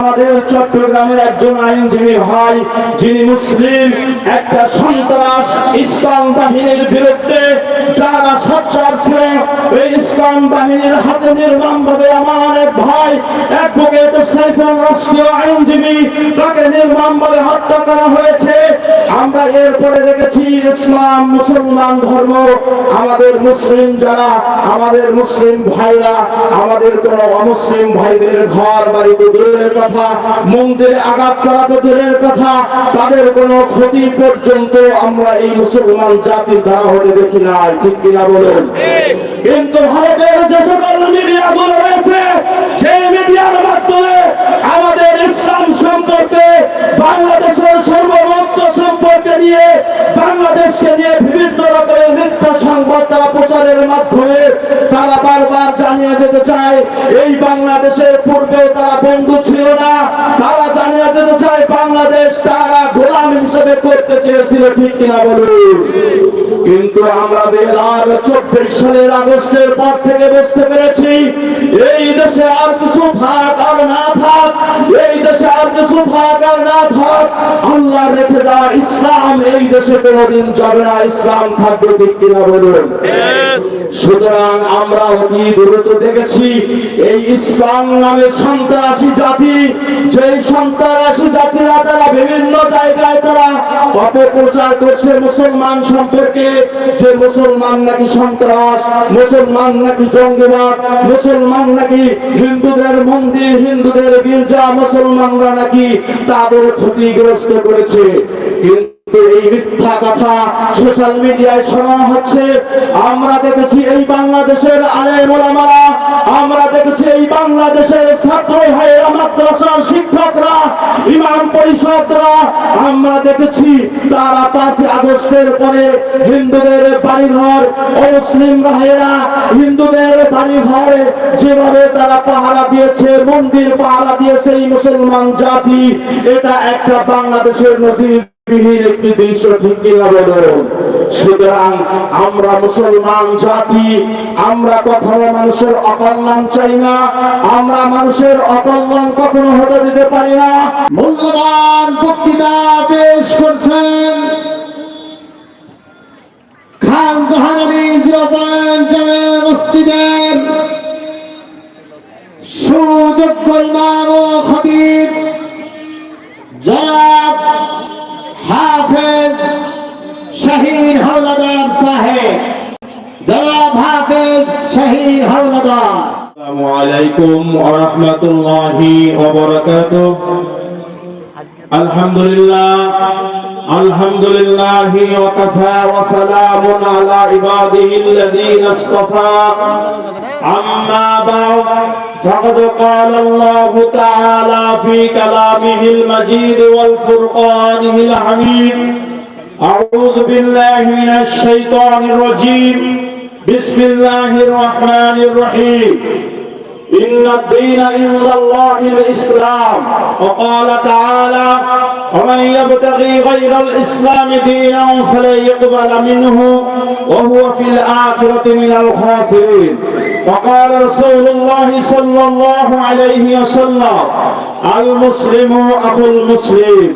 আমাদের চট্টগ্রামের একজন আইনজীবী ভাই যিনি মুসলিম একটা সন্ত্রাস ইসলাম বাহিনীর বিরুদ্ধে যারা সচ্চার ছিল এই ইসলাম বাহিনীর হাতে ভাবে আমার এক ভাই অ্যাডভোকেট সাইফুল আইনজীবী, তাকে ভাবে হত্যা করা হয়েছে। আমরা এরপরে দেখেছি ইসলাম মুসলমান ধর্ম। আমাদের মুসলিম যারা, আমাদের মুসলিম ভাইরা, আমাদের কোন অমুসলিম ভাইদের ঘর, বাড়ি তো দূরের কথা, মন্দিরে আঘাত করা তো দূরের কথা, তাদের কোনো ক্ষতি পর্যন্ত আমরা এই মুসলমান জাতির দ্বারা হতে দেখি না ঠিক কিনা বলুন। কিন্তু ভারতের যে সকল মিডিয়াগুলো রয়েছে, সেই মিডিয়ার মাধ্যমে আমাদের ইসলাম সম্পর্কে, বাংলাদেশের সর্বমত্ত সম্পর্কে নিয়ে, বাংলাদেশকে নিয়ে বিভিন্ন রকমের মিথ্যা সংবাদ তারা প্রচারের মাধ্যমে তারা বারবার জানিয়ে দিতে চায়, এই বাংলাদেশের পূর্বে তারা বন্ধু ছিল না। তারা জানিয়ে দিতে চায়, বাংলাদেশ তারা করতে চেয়েছিল ঠিক কিনা বলুন? কিন্তু আমরা দুই হাজার চব্বিশ সালের আগস্টের পর থেকে বুঝতে পেরেছি, এই দেশে আর রেখে যাওয়া ইসলাম এই দেশে কোনোদিন যাবে না। ইসলাম থাকবে ঠিক কিনা বলুন? সুতরাং আমরা অতি দ্রুত দেখেছি এই ইসলাম নামে সন্ত্রাসী জাতি যে সন্ত্রাসী জাতিরা তারা বিভিন্ন জায়গায় তারা অপপ্রচার করছে মুসলমান সম্পর্কে যে মুসলমান নাকি সন্ত্রাস মুসলমান নাকি জঙ্গিবাদ মুসলমান নাকি হিন্দুদের মন্দির হিন্দুদের গির্জা মুসলমানরা নাকি তাদের ক্ষতিগ্রস্ত করেছে। என்று কিন্তু এই মিথ্যা কথা সোশ্যাল মিডিয়ায় শোনা হচ্ছে। আমরা দেখেছি এই বাংলাদেশের আমরা দেখেছি এই বাংলাদেশের ছাত্র ভাইয়েরা, মাদ্রাসার শিক্ষকরা, ইমাম পরিষদরা, আমরা দেখেছি তারা আগস্টের পরে হিন্দুদের বাড়িঘর, অমুসলিম ভাইয়েরা হিন্দুদের বাড়িঘরে যেভাবে তারা পাহারা দিয়েছে, মন্দির পাহারা দিয়েছে এই মুসলমান জাতি, এটা একটা বাংলাদেশের নজির। বিহীন একটি দৃশ্য ঠিক কিনা বলুন সুতরাং আমরা মুসলমান জাতি, আমরা কখনো মানুষের অকল্যাণ চাই না, আমরা মানুষের অকল্যাণ কখনো হতে দিতে পারি না। মূল্যবান বক্তৃতা পেশ করছেন খান জাহানারি জিরো ہے جناب حافظ شہید حولدار السلام علیکم ورحمۃ اللہ وبرکاتہ الحمد للہ الحمد لله وكفى وسلام على عباده الذين اصطفى أما بعد فقد قال الله تعالى في كلامه المجيد والفرقانه الحميد أعوذ بالله من الشيطان الرجيم بسم الله الرحمن الرحيم إن الدين عند الله الإسلام وقال تعالى ومن يبتغي غير الإسلام دينا فلن يقبل منه وهو في الآخرة من الخاسرين وقال رسول الله صلى الله عليه وسلم المسلم أخو المسلم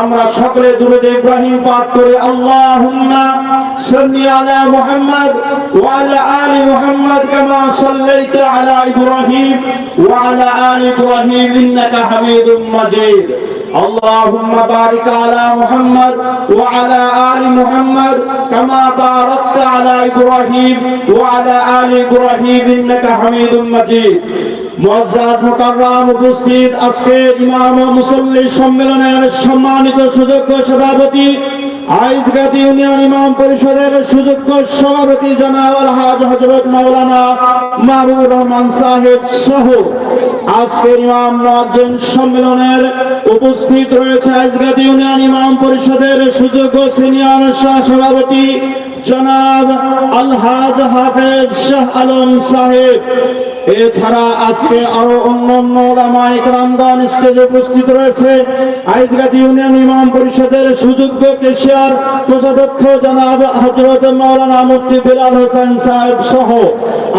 আমরা সকলে দুরুদ ইব্রাহিম পাঠ করে আল্লাহুম্মা সাল্লি আলা মুহাম্মদ ওয়া আলা আলি মুহাম্মদ কামা সাল্লাইতা আলা ইব্রাহিম ওয়া আলা আলি ইব্রাহিম ইন্নাকা হামিদুম মাজিদ اللهم بارك على محمد وعلى آل محمد كما باركت على إبراهيم وعلى آل إبراهيم إنك حميد مجيد মুআজ্জাজ মুকাররম উপস্থিত আজকের ইমাম ও মুসল্লি সম্মেলনের সম্মানিত সুযোগ্য সভাপতি আইজগাতি ইউনিয়ন ইমাম পরিষদের সুযোগ্য সভাপতি জনাব আলহাজ হযরত মাওলানা মাহবুবুর রহমান সাহেব সহ আজকের ইমাম মুয়াজ্জিন সম্মেলনের উপস্থিত রয়েছে আইজগাতি ইউনিয়ন ইমাম পরিষদের সুযোগ্য সিনিয়র সহ সভাপতি জনাব আলহাজ হাফেজ শাহ আলম সাহেব। এছাড়া আজকে আরও অন্য অন্য ওলামায়ে কেরামগণ স্টেজে উপস্থিত রয়েছে। আইজগাতি ইউনিয়ন ইমাম পরিষদের সুযোগ্য কেশিয়ার কোষাধ্যক্ষ জনাব হজরত মাওলানা মুফতি বিলাল হোসেন সাহেব সহ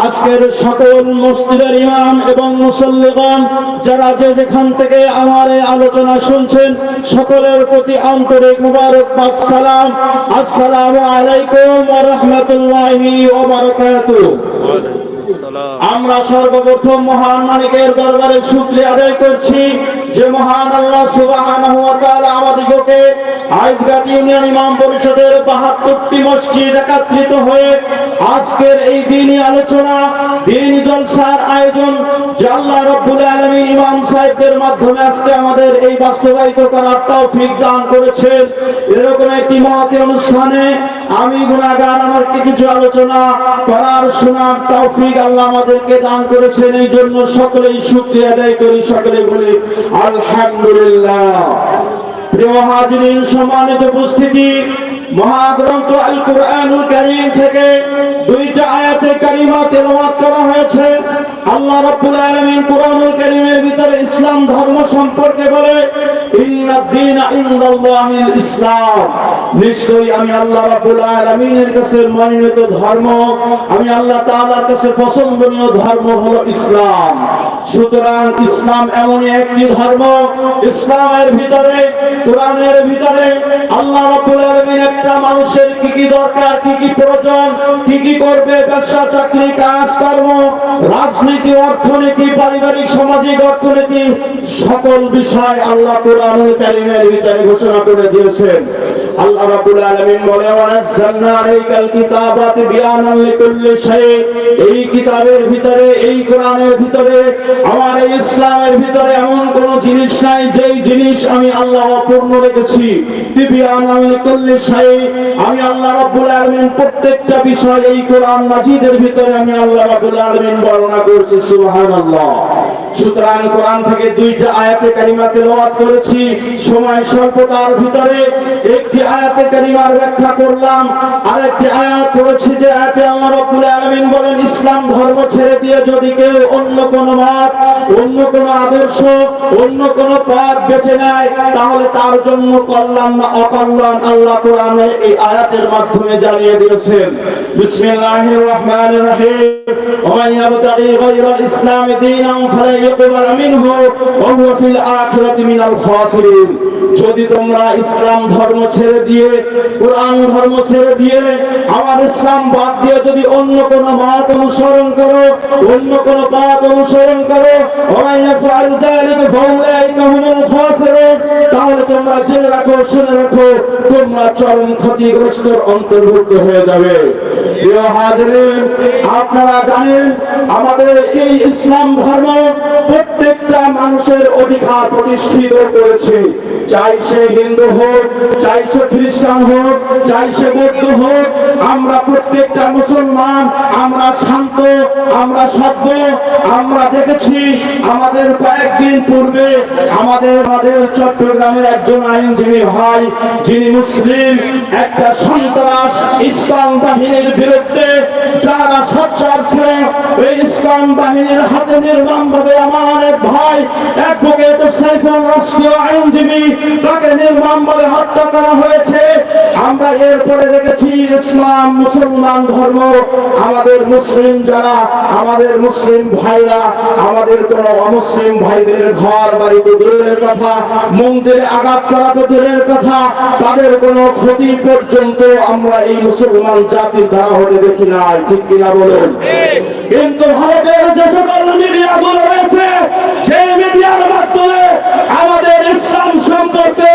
আজকের সকল মসজিদের ইমাম এবং মুসল্লিগণ যারা যে যেখান থেকে আমার এই আলোচনা শুনছেন, সকলের প্রতি আন্তরিক মুবারকবাদ সালাম। আসসালামু আলাইকুম ওয়া রাহমাতুল্লাহি ওয়া বারাকাতুহু। আমরা সর্বপ্রথম মহান দরবারে শুক্রিয়া আদায় করছি যে মহান আল্লাহ সুবহানাহু আমাদিগকে ইউনিয়ন ইমাম পরিষদের 72টি মসজিদ একত্রিত হয়ে আজকের এই দিনই আলোচনা জলসার আয়োজন যে আল্লাহ রাব্বুল আলামিন ইমাম সাহেবদের মাধ্যমে আজকে আমাদের এই বাস্তবায়িত করার তৌফিক দান করেছেন। এরকম একটি মহতি অনুষ্ঠানে আমি গুণাগার আমাকে কিছু আলোচনা করার শোনার তৌফিক আল্লাহ আমাদেরকে দান করেছেন। এই জন্য সকলেই শুকরিয়া আদায় করি সকলে বলি আলহামদুলিল্লাহ। প্রিয় হাজিরিন সম্মানিত উপস্থিতি, মহাগ্রন্থ আল কুরআনুল কারীম থেকে দুইটা আয়াতে কারিমা তেলাওয়াত করা হয়েছে। আল্লাহ রাব্বুল আলামিন কুরআনুল কারীমের ভিতরে ইসলাম ধর্ম সম্পর্কে বলে ইন্নাদ দীনা ইনদাল্লাহিল ইসলাম। নিশ্চয়ই আমি আল্লাহ রাব্বুল আলামিনের কাছে মনোনীত ধর্ম, আমি আল্লাহ তাআলার কাছে পছন্দনীয় ধর্ম হলো ইসলাম। সুতরাং ইসলাম এমনই একটি ধর্ম, ইসলামের ভিতরে, কোরআনের ভিতরে আল্লাহ রাব্বুল আলামিন একটা মানুষের কি কি দরকার, কি কি প্রয়োজন, কি কি করবে ব্যবসা, চাকরি কাজ কর্ম রাজনীতি, অর্থনীতি, পারিবারিক, সামাজিক, অর্থনীতি, সকল বিষয় আল্লাহ কোরআনুল ভিতরে ঘোষণা করে দিয়েছেন। আল্লাহ রাব্বুল আলামিন বলে বিয়ানান লিকুল্লি এই কিতাবের ভিতরে, এই কোরআনের ভিতরে, আমার এই ইসলামের ভিতরে এমন কোন জিনিস নাই, যেই জিনিস আমি আল্লাহ অপূর্ণ রেখেছি। তিবিয়ানান লিকুল্লি শাই আমি আল্লাহ রাব্বুল আলামিন প্রত্যেকটা বিষয় এই কোরআন মাজিদের ভিতরে আমি আল্লাহ রাব্বুল আলামিন বর্ণনা করছি, সুবহানাল্লাহ। সুতরাং কোরআন থেকে দুইটা আয়াতে কারিমা তেলাওয়াত করেছি। সময় স্বল্পতার ভিতরে একটি আয়াতে কারিমার ব্যাখ্যা করলাম, আরেকটি আয়াত করেছি যে আয়াতে আল্লাহ রাব্বুল আলামিন বলেন, ইসলাম ধর্ম ছেড়ে দিয়ে যদি কেউ অন্য কোন মত, অন্য কোন আদর্শ, অন্য কোন পথ বেছে নেয়, তাহলে তার জন্য কল্যাণ না অকল্যাণ আল্লাহ কোরআনে এই আয়াতের মাধ্যমে জানিয়ে দিয়েছেন। বিসমিল্লাহির রহিম ওমান ইয়াবতাগি গায়রাল ইসলাম দীনান ফালা ইউকবাল মিনহু ওয়া হুয়া ফিল আখিরাতি মিনাল খাসিরিন যদি তোমরা ইসলাম ধর্ম ছেড়ে দিয়ে, কোরআন ধর্ম ছেড়ে দিয়ে আমার ইসলাম বাদ দিয়ে যদি অন্য কোন মত অনুসরণ করো, অন্য কোন পথ অনুসরণ করো তাহলে তোমরা জেনে রাখো, শুনে রাখো, তোমরা চরম ক্ষতিগ্রস্ত অন্তর্ভুক্ত হয়ে যাবে। প্রিয় হাজরিন আপনারা জানেন, আমাদের এই ইসলাম ধর্ম প্রত্যেকটা মানুষের অধিকার প্রতিষ্ঠিত করেছে। চাই সে হিন্দু হোক, চাই সে খ্রিস্টান হোক, চাই সে বৌদ্ধ হোক, আমরা প্রত্যেকটা মুসলমান, আমরা শান্ত, আমরা সভ্য, আমরা দেখেছি আমাদের কয়েকদিন পূর্বে আমাদের আমাদের চট্টগ্রামের একজন আইনজীবী ভাই, যিনি মুসলিম, একটা সন্ত্রাস, ইসলাম বাহিনীর বিরুদ্ধে যারা সচ্চার ছিলেন, এই ইসলাম বাহিনীর হাতে নির্মম ভাবে আমার এক ভাই, অ্যাডভোকেট সাইফুল রাষ্ট্রীয় আইনজীবী, তাকে নির্মম ভাবে হত্যা করা হয়েছে। আমরা এরপরে দেখেছি ইসলাম মুসলমান ধর্ম। আমাদের মুসলিম যারা, আমাদের মুসলিম ভাইরা, আমাদের কোন অমুসলিম ভাইদের ঘর, বাড়ি তো দূরের কথা, মন্দিরে আঘাত করা তো দূরের কথা, তাদের কোনো ক্ষতি পর্যন্ত আমরা এই মুসলমান জাতির দ্বারা হতে দেখি না ঠিক কিনা বলুন? কিন্তু ভারতের যে সকল মিডিয়া গুলো রয়েছে সেই মিডিয়ার মাধ্যমে আমাদের ইসলাম সম্পর্কে,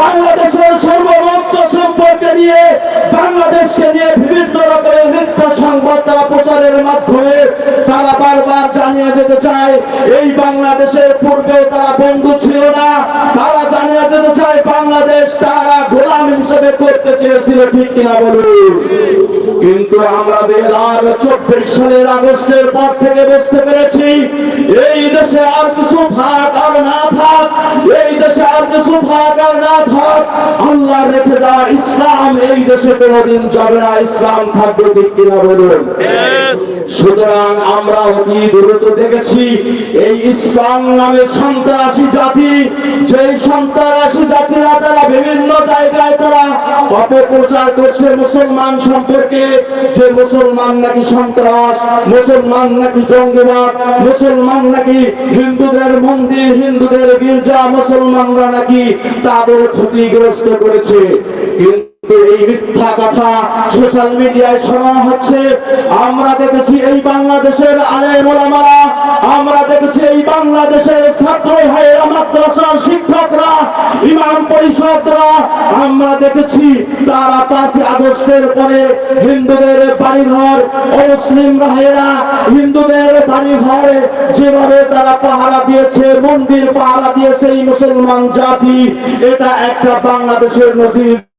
বাংলাদেশের সর্বমত্ত সম্পর্কে নিয়ে, বাংলাদেশকে নিয়ে বিভিন্ন রকমের মিথ্যা সংবাদ তারা প্রচারের মাধ্যমে তারা বারবার জানিয়ে দিতে চায়, এই বাংলাদেশের পূর্বেও তারা বন্ধু ছিল না। তারা জানিয়ে দিতে চায়, বাংলাদেশ তারা চেয়েছিল ঠিক কিনা বলুন? কিন্তু আমরা দুই হাজার চব্বিশ সালের আগস্টের পর থেকে বুঝতে পেরেছি, এই দেশে আর কিছু থাক আর না থাক, এই দেশে আর কিছু না থাক রেখে যাওয়া ইসলাম এই দেশে যাবে না, ইসলাম থাকবে ঠিক কিনা বলুন? সুতরাং আমরা অতি দেখেছি, এই ইসলাম নামে সন্ত্রাসী জাতি সন্ত্রাসী জাতিরা তারা বিভিন্ন জায়গায় তারা অপপ্রচার করছে মুসলমান সম্পর্কে, যে মুসলমান নাকি সন্ত্রাস, মুসলমান নাকি জঙ্গিবাদ, মুসলমান নাকি হিন্দুদের মন্দির, হিন্দুদের গির্জা, মুসলমানরা নাকি তাদের ক্ষতিগ্রস্ত করেছে? কিন্তু এই মিথ্যা কথা সোশ্যাল মিডিয়ায় শোনা হচ্ছে। আমরা দেখেছি এই বাংলাদেশের আলেম ওলামারা, আমরা দেখেছি এই বাংলাদেশের ছাত্র ভাইয়েরা মাদ্রাসার শিক্ষকরা ইমাম পরিষদরা আমরা দেখেছি তারা পাঁচই আগস্টের পরে হিন্দুদের বাড়িঘর মুসলিম ভাইয়েরা হিন্দুদের বাড়িঘরে যেভাবে তারা পাহারা দিয়েছে, মন্দির পাহারা দিয়েছে এই মুসলমান জাতি, এটা একটা বাংলাদেশের নজির।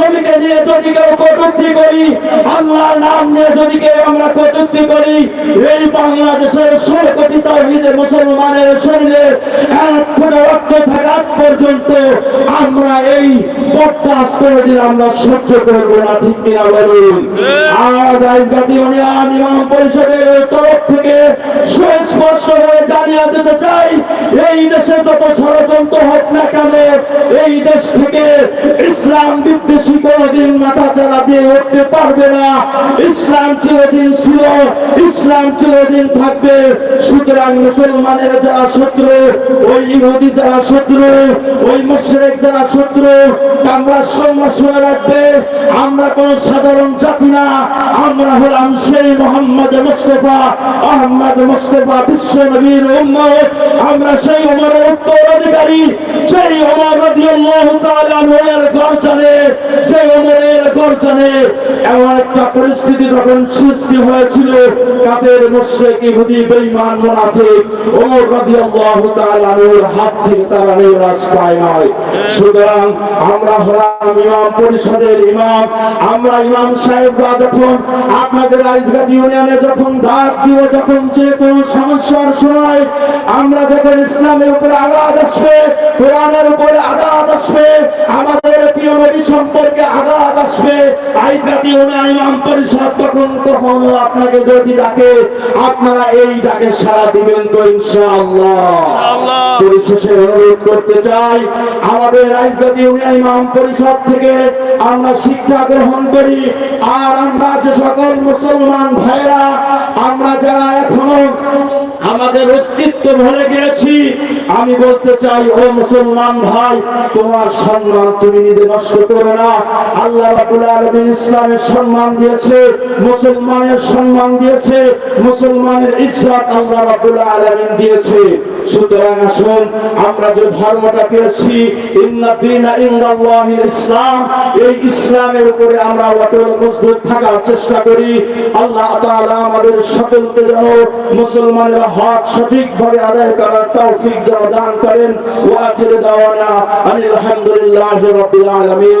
নবীকে নিয়ে যদি কেউ কটূক্তি করি, আল্লাহর নাম নিয়ে যদি কেউ আমরা কটূক্তি করি, এই বাংলাদেশের ষোলো কোটি তাহিদের মুসলমানের শরীরে এক ফুট রক্ত থাকা পর্যন্ত আমরা এই বরদাস্ত কোনোদিন আমরা সহ্য করব না, ঠিক কিনা বলুন? আজ আইসগাতি ইউনিয়ন, ইমাম পরিষদের তরফ থেকে সুস্পষ্ট হয়ে জানিয়ে দিতে চাই, এই দেশে যত ষড়যন্ত্র হোক না কেন, এই দেশ থেকে ইসলাম বিদ্বেষী কোনদিন মাথা চারা দিয়ে উঠতে পারবে না। ইসলাম চিরদিন ছিল, ইসলাম চিরদিন থাকবে। সুতরাং মুসলমানের যারা শত্রু, ওই ইহুদি যারা শত্রু, ওই মুশরিক যারা শত্রু, আমরা সময় শুনে রাখবে। আমরা কোন সাধারণ জাতি না। আমরা হলাম সেই মোহাম্মদ মুস্তফা, আহমদ মুস্তফা বিশ্ব নবীর আমরা সেই ওমরের উত্তরাধিকারী সেই ওমর রাদিয়াল্লাহু তাআলা আনহুর গর্জনে যে গর্জনে এমন একটা পরিস্থিতি তখন সৃষ্টি হয়েছিল, কাফের, মুশরিক, ইহুদি, বেঈমান, মুনাফিক রাদিয়াল্লাহু হাত থেকে পায় নয় সুতরাং আমরা হলাম ইমাম পরিষদের ইমাম। আমরা ইমাম সাহেবরা যখন আপনাদের আইসগাদ ইউনিয়নে যখন ডাক দিব, যখন যে কোনো সমস্যার সময় আমরা যখন ইসলামের উপরে আঘাত আসবে, কোরআনের উপরে আঘাত আসবে, আমাদের প্রিয় নবী সম্পর্কে আঘাত আসবে আইসগাদ ইউনিয়ন ইমাম পরিষদ তখন কখনো আপনাকে যদি ডাকে আপনারা এই ডাকে সাড়া দিবেন তো ইনশাআল্লাহ। পরিশেষে অনুরোধ করতে চাই আমাদের রাজগত ইউনিয়ন ইমাম পরিষদ থেকে আমরা শিক্ষা গ্রহণ করি আর আমরা যে সকল মুসলমান ভাইরা আমরা যারা এখনও আমাদের অস্তিত্ব ভরে গিয়েছি আমি বলতে চাই ও মুসলমান ভাই তোমার সম্মান তুমি নিজে নষ্ট করো না। আল্লাহ রাব্বুল আলামিন ইসলামের সম্মান দিয়েছে, মুসলমানের সম্মান দিয়েছে, মুসলমানের ইজ্জত আল্লাহ রাব্বুল আলামিন দিয়েছে। সুতরাং আসুন, আমরা যে ধর্মটা পেয়েছি ইসলাম, এই ইসলামের উপরে আমরা অটল মজবুত থাকার চেষ্টা করি। আল্লাহ তাআলা আমাদের সকলকে যেন মুসলমানের হক সঠিকভাবে আদায় করার তৌফিক দান করেন। ওয়া আখির দাওয়ানা আনিল হামদুলিল্লাহি রাব্বিল আলামিন।